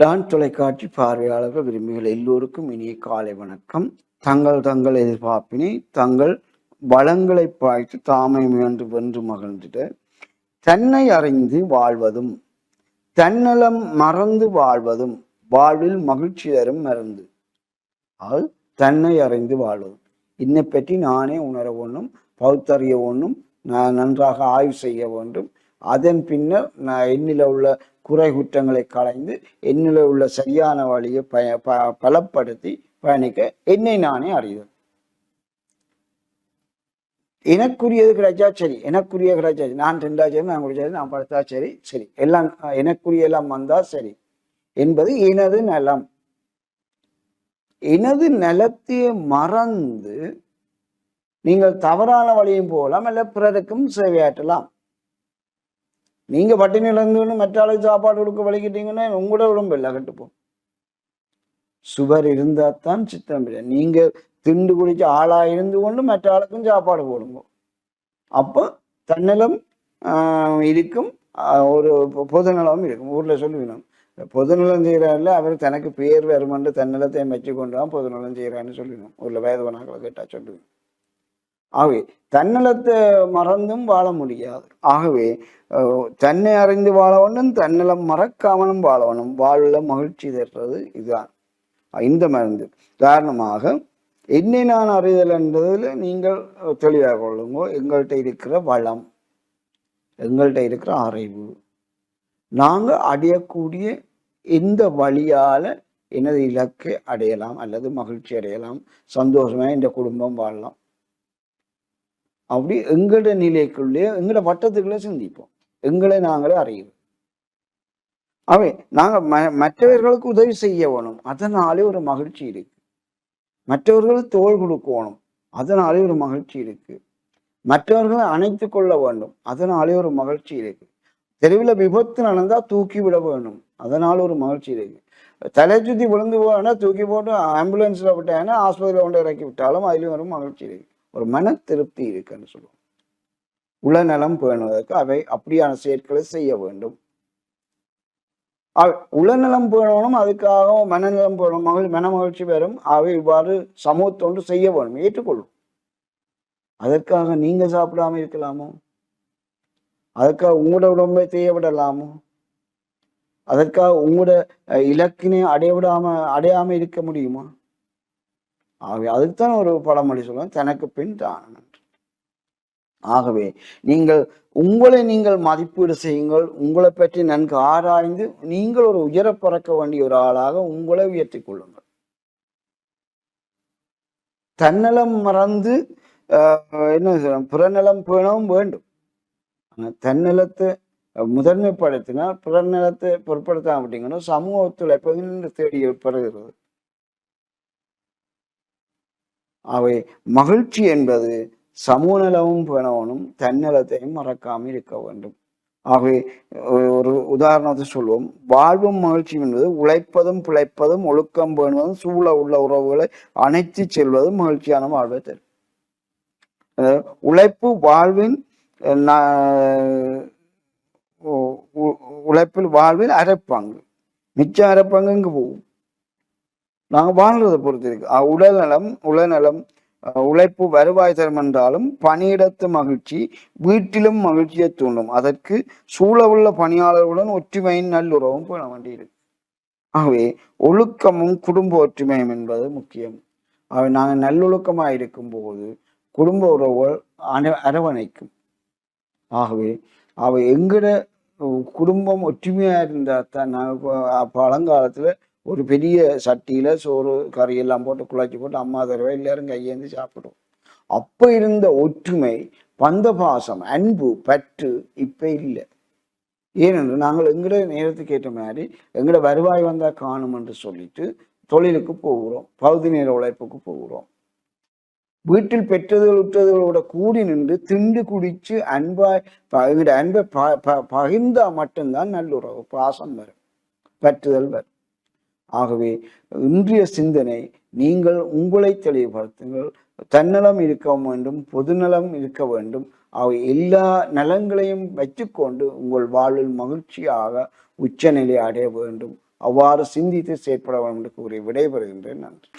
Don தொலைக்காட்சி பார்வையாளர்கள் விரும்பிகள். எல்லோருக்கும் இனிய காலை வணக்கம். தங்கள் தங்கள் எதிர்பார்ப்பினை தங்கள் வளங்களை பாய்த்து தாமை முயன்று வென்று மகிழ்ந்திட தன்னை அறிந்து வாழ்வதும் தன்னலம் மறந்து வாழ்வதும் வாழ்வில் மகிழ்ச்சி தரும் மறந்து அது தன்னை அறிந்து வாழ்வதும் இன்னை பற்றி நானே உணர ஒன்றும் பகுத்தறிய ஒன்றும் நான் நன்றாக ஆய்வு செய்ய வேண்டும். அதன் பின்னர் நான் என்னில் உள்ள குறை குற்றங்களை களைந்து என்னில் உள்ள சரியான வழியை பய ப பலப்படுத்தி பயணிக்க என்னை நானே அறிதல் எனக்குரியது கிடைச்சா சரி எனக்குரிய கிடைச்சா சரி. நான் ரெண்டா சரி நான் குடிச்சா நான் படுத்தா சரி சரி. எல்லாம் எனக்குரிய எல்லாம் வந்தா சரி என்பது எனது நலம். எனது நலத்தையே மறந்து நீங்கள் தவறான வழியும் போகலாம் அல்ல பிறருக்கும் சேவையாற்றலாம். நீங்க பட்டினி இழந்துன்னு மற்ற ஆளுக்கு சாப்பாடு கொடுக்க வலிக்கிட்டீங்கன்னா உங்களோட உடம்பு இல்லை கட்டுப்போம் சுவர் இருந்தா தான் சித்தம் இல்லை. நீங்க திண்டு குடிச்சு ஆளா இருந்து கொண்டு மற்ற ஆளுக்கும் சாப்பாடு போடுங்க. அப்போ தன்னலம் ஆஹ், இருக்கும். ஒரு பொதுநலமும் பொதுநலம் இருக்கும். ஊர்ல சொல்லுவினோம் பொதுநலம் செய்கிறாரில்ல அவர் தனக்கு பேர் வருமென்று தன்னலத்தை மெச்சு கொண்டுதான் பொதுநலம் செய்கிறான்னு சொல்லுவினோம் ஊரில் வேதவனாக்களை கேட்டால் சொல்லுவேன். ஆகவே தன்னலத்தை மறந்தும் வாழ முடியாது. ஆகவே தன்னை அறிந்து வாழவனும் தன்னலம் மறக்காமலும் வாழ வாழ்வில் மகிழ்ச்சி தர்றது இதுதான். இந்த மருந்து. உதாரணமாக என்னை நான் அறிதல் என்பதில் நீங்கள் தெளிவாக கொள்ளுங்கோ எங்கள்கிட்ட இருக்கிற வளம் எங்கள்கிட்ட இருக்கிற அறிவு. நாங்கள் அடையக்கூடிய எந்த வழியால் எனது இலக்கை அடையலாம் அல்லது மகிழ்ச்சி அடையலாம் சந்தோஷமாக இந்த குடும்பம் வாழலாம். அப்படி எங்களோட நிலைக்குள்ளே எங்களோட வட்டத்துக்குள்ளே சிந்திப்போம். எங்களை நாங்களே அறிவோம். அவை நாங்க ம- மற்றவர்களுக்கு உதவி செய்ய வேணும். அதனாலே ஒரு மகிழ்ச்சி இருக்கு. மற்றவர்களுக்கு தோல் கொடுக்கணும் அதனாலே ஒரு மகிழ்ச்சி இருக்கு. மற்றவர்களை அணைத்து கொள்ள வேண்டும். அதனாலே ஒரு மகிழ்ச்சி இருக்கு. தெருவில் விபத்து நடந்தா தூக்கி விட வேணும். அதனால ஒரு மகிழ்ச்சி இருக்கு. தலை சுத்தி விழுந்து போனா தூக்கி போட்டு ஆம்புலன்ஸ்ல விட்டாங்கன்னா ஆஸ்பத்திரியில் கொண்டு இறக்கி விட்டாலும் அதுலேயும் ஒரு மகிழ்ச்சி இருக்கு. ஒரு மன திருப்தி இருக்குன்னு சொல்லுவோம். உளநலம் பேணுவதற்கு அவை அப்படியான செயற்களை செய்ய வேண்டும். உளநலம் பேணணும் அதுக்காக மனநலம் பேணும் மகிழ் மன மகிழ்ச்சி பெறும். அவை இவ்வாறு சமூகத்தொன்று செய்ய வேணும் ஏற்றுக்கொள்ளும். அதற்காக நீங்க சாப்பிடாம இருக்கலாமோ? அதற்காக உங்களோட உடம்பை செய்ய விடலாமோ அதற்காக உங்களோட இலக்கினை அடைய விடாம அடையாம இருக்க முடியுமா? ஆகவே அதுக்குத்தான் ஒரு பழமொழி சொல்லுவேன் தனக்கு பின் தான். ஆகவே நீங்கள் உங்களை நீங்கள் மதிப்பீடு செய்யுங்கள். உங்களை பற்றி நன்கு ஆராய்ந்து நீங்கள் ஒரு உயர பறக்க வேண்டிய ஒரு ஆளாக உங்களை உயர்த்திக் கொள்ளுங்கள். தன்னலம் மறந்து என்ன சொல்ல புறநலம் பேணவும் வேண்டும். ஆனால் தன்னலத்தை முதன்மைப்படுத்தினால் புறநலத்தை பொருட்படுத்தாம அப்படிங்கன்னா சமூக ஒத்துழைப்பு தேடி பெறுகிறது அவை மகிழ்ச்சி என்பது சமூக பேணவனும் தன்னலத்தையும் மறக்காமல் இருக்க வேண்டும். ஆகவே ஒரு உதாரணத்தை சொல்வோம். வாழ்வும் மகிழ்ச்சி என்பது உழைப்பதும் பிழைப்பதும் ஒழுக்கம் பேணுவதும் சூழ உள்ள உறவுகளை அணைத்து செல்வதும் மகிழ்ச்சியான வாழ்வை தரும். உழைப்பு வாழ்வின் உ- உ- உழைப்பில் வாழ்வில் அரைப்பங்கு. மிச்சம் அரைப்பங்கு இங்கு போகும். நாங்க வாழ்றதை பொறுத்து இருக்கு. அஹ் உடல் நலம் உடல்நலம் அஹ் உழைப்பு வருவாய் தரும் என்றாலும் பணியிடத்து மகிழ்ச்சி வீட்டிலும் மகிழ்ச்சியை தூண்டும். அதற்கு சூழவுள்ள பணியாளர்களுடன் ஒற்றுமையின் நல்லுறவும் பேண வேண்டியிருக்கு ஆகவே ஒழுக்கமும் குடும்ப ஒற்றுமையும் என்பது முக்கியம். ஆகவே நாங்கள் நல்லொழுக்கமாக இருக்கும்போது குடும்ப உறவுகள் அன அரவணைக்கும். ஆகவே அவை எங்கட குடும்பம் ஒற்றுமையா இருந்தால் தான் நாங்கள் பழங்காலத்துல ஒரு பெரிய சட்டியில சோறு கறி எல்லாம் போட்டு குழச்சி போட்டு அம்மா தருவா எல்லாரும் கையேந்து சாப்பிடுவோம் அப்போ இருந்த ஒற்றுமை பந்த பாசம் அன்பு பற்று இப்ப இல்லை. ஏனென்று நாங்கள் எங்கட நேரத்துக்கு ஏற்ற மாதிரி எங்கட வருவாய் வந்தா காணும் என்று சொல்லிட்டு தொழிலுக்கு போகிறோம் பகுதி நேர உழைப்புக்கு போகிறோம். வீட்டில் பெற்றதுகள் உற்றதுகளோட கூடி நின்று திண்டு குடிச்சு அன்பாய் எங்கட அன்பை ப- ப- பகிர்ந்தா மட்டும்தான் நல்லுறவு பாசம் வரும் பற்றுதல் வரும். ஆகவே இன்றைய சிந்தனை நீங்கள் உங்களை தெளிவுபடுத்துங்கள். தன்னலம் இருக்க வேண்டும் பொதுநலம் இருக்க வேண்டும். அவை எல்லா நலங்களையும் வைத்துக்கொண்டு உங்கள் வாழ்வில் மகிழ்ச்சியாக உச்சநிலை அடைய வேண்டும். அவ்வாறு சிந்தித்து செயற்பட வேண்டும் என்று கூறி விடைபெறுகின்றேன். நன்றி.